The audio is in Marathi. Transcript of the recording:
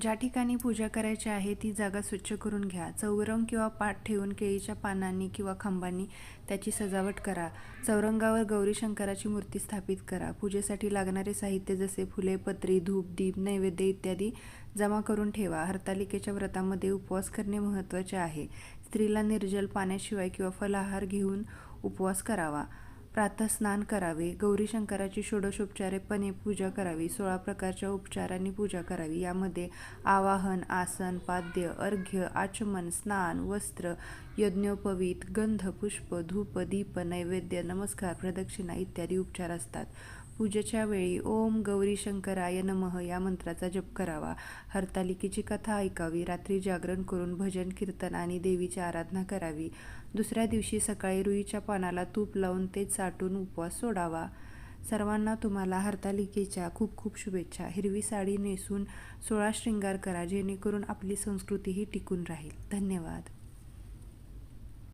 ज्या ठिकाणी पूजा करायची आहे ती जागा स्वच्छ करून घ्या. चौरंग किंवा पाट ठेवून केळीच्या पानांनी किंवा खांबांनी त्याची सजावट करा. चौरंगावर गौरी शंकराची मूर्ती स्थापित करा. पूजेसाठी लागणारे साहित्य जसे फुले पत्री धूप दीप नैवेद्य इत्यादी जमा करून ठेवा. हरतालिकेच्या व्रतामध्ये उपवास करणे महत्त्वाचे आहे. स्त्रीला निर्जल पाण्याशिवाय किंवा फलाहार घेऊन उपवास करावा. प्रातस्नान करावे गौरीशंकराची षोडशोपचारेपणे पूजा करावी सोळा प्रकारच्या उपचारांनी पूजा करावी. यामध्ये आवाहन आसन पाद्य अर्घ्य आचमन स्नान वस्त्र यज्ञोपवीत गंध पुष्प धूप दीप नैवेद्य नमस्कार प्रदक्षिणा इत्यादी उपचार असतात. पूजेच्या वेळी ओम गौरी शंकराय नमः या मंत्राचा जप करावा. हरतालिकेची कथा ऐकावी. रात्री जागरण करून भजन कीर्तन आणि देवीची आराधना करावी. दुसऱ्या दिवशी सकाळी रुईच्या पानाला तूप लावून ते चाटून उपवास सोडावा. सर्वांना तुम्हाला हरतालिकेच्या खूप खूप शुभेच्छा. हिरवी साडी नेसून सोळा शृंगार करा जेणेकरून आपली संस्कृतीही टिकून राहील. धन्यवाद.